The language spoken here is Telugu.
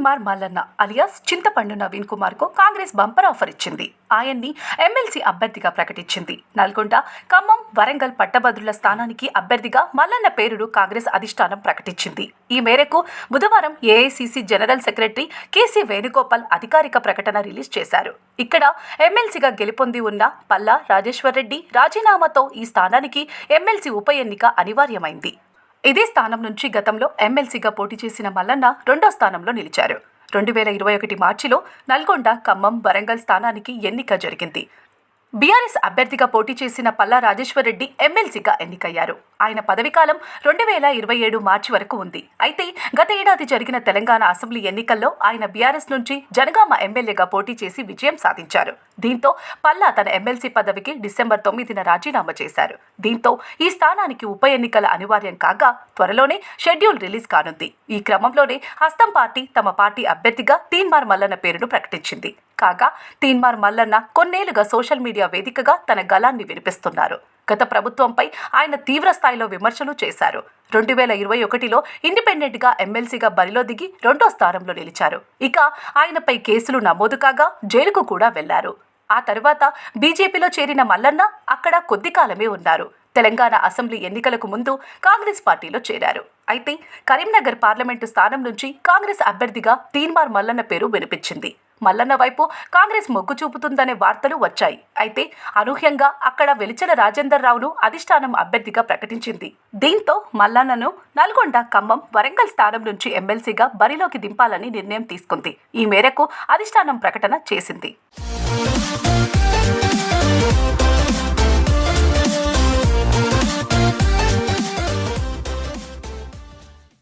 కుమార్ మల్లన్న అలియాస్ చింతపండు నవీన్ కుమార్కు కాంగ్రెస్ బంపర్ ఆఫర్ ఇచ్చింది. ఆయన్ని ఎమ్మెల్సీ అభ్యర్థిగా ప్రకటించింది. నల్గొండ ఖమ్మం వరంగల్ పట్టభద్రుల స్థానానికి అభ్యర్థిగా మల్లన్న పేరును కాంగ్రెస్ అధిష్టానం ప్రకటించింది. ఈ మేరకు బుధవారం AICC general secretary KC Venugopal అధికారిక ప్రకటన రిలీజ్ చేశారు. ఇక్కడ ఎమ్మెల్సీగా గెలుపొంది ఉన్న పల్లా రాజేశ్వర్ రెడ్డి రాజీనామాతో ఈ స్థానానికి ఎమ్మెల్సీ ఉప ఎన్నిక అనివార్యమైంది. ఇదే స్థానం నుంచి గతంలో ఎమ్మెల్సీగా పోటీ చేసిన మల్లన్న రెండో స్థానంలో నిలిచారు. రెండు వేల ఇరవై ఒకటి మార్చిలో నల్గొండ ఖమ్మం వరంగల్ స్థానానికి ఎన్నిక జరిగింది. బీఆర్ఎస్ అభ్యర్థిగా పోటీ చేసిన పల్లా రాజేశ్వరరెడ్డి ఎమ్మెల్సీగా ఎన్నికయ్యారు. ఆయన పదవీకాలం రెండు వేల ఇరవై ఏడు మార్చి వరకు ఉంది. అయితే గత ఏడాది జరిగిన తెలంగాణ అసెంబ్లీ ఎన్నికల్లో ఆయన బీఆర్ఎస్ నుంచి జనగామ ఎమ్మెల్యేగా పోటీ చేసి విజయం సాధించారు. దీంతో పల్లా తన ఎమ్మెల్సీ పదవికి డిసెంబర్ తొమ్మిదిన రాజీనామా చేశారు. దీంతో ఈ స్థానానికి ఉప ఎన్నికల అనివార్యం కాగా త్వరలోనే షెడ్యూల్ రిలీజ్ కానుంది. ఈ క్రమంలోనే హస్తం పార్టీ తమ పార్టీ అభ్యర్థిగా తీన్మార్ మల్లన్న పేరును ప్రకటించింది. కాగా తీన్మార్ మల్లన్న కొన్నేళ్ళుగా సోషల్ మీడియా వేదికగా తన గలాన్ని వినిపిస్తున్నారు. గత ప్రభుత్వంపై ఆయన తీవ్ర స్థాయిలో విమర్శలు చేశారు. రెండు వేల ఇరవై ఒకటిలో ఇండిపెండెంట్గా ఎమ్మెల్సీగా బరిలో దిగి రెండో స్థానంలో నిలిచారు. ఇక ఆయనపై కేసులు నమోదు కాగా జైలుకు కూడా వెళ్ళారు. ఆ తర్వాత బీజేపీలో చేరిన మల్లన్న అక్కడ కొద్ది కాలమే ఉన్నారు. తెలంగాణ అసెంబ్లీ ఎన్నికలకు ముందు కాంగ్రెస్ పార్టీలో చేరారు. అయితే కరీంనగర్ పార్లమెంటు స్థానం నుంచి కాంగ్రెస్ అభ్యర్థిగా తీన్మార్ మల్లన్న పేరు వినిపించింది. మల్లన్న వైపు కాంగ్రెస్ మొగ్గు చూపుతుందనే వార్తలు వచ్చాయి. అయితే అనూహ్యంగా అక్కడ వెలిచల రాజేందర్ రావును అధిష్టానం అభ్యర్థిగా ప్రకటించింది. దీంతో మల్లన్నను నల్గొండ ఖమ్మం వరంగల్ స్థానం నుంచి ఎమ్మెల్సీగా బరిలోకి దింపాలని నిర్ణయం తీసుకుంది. ఈ మేరకు అధిష్టానం ప్రకటన చేసింది.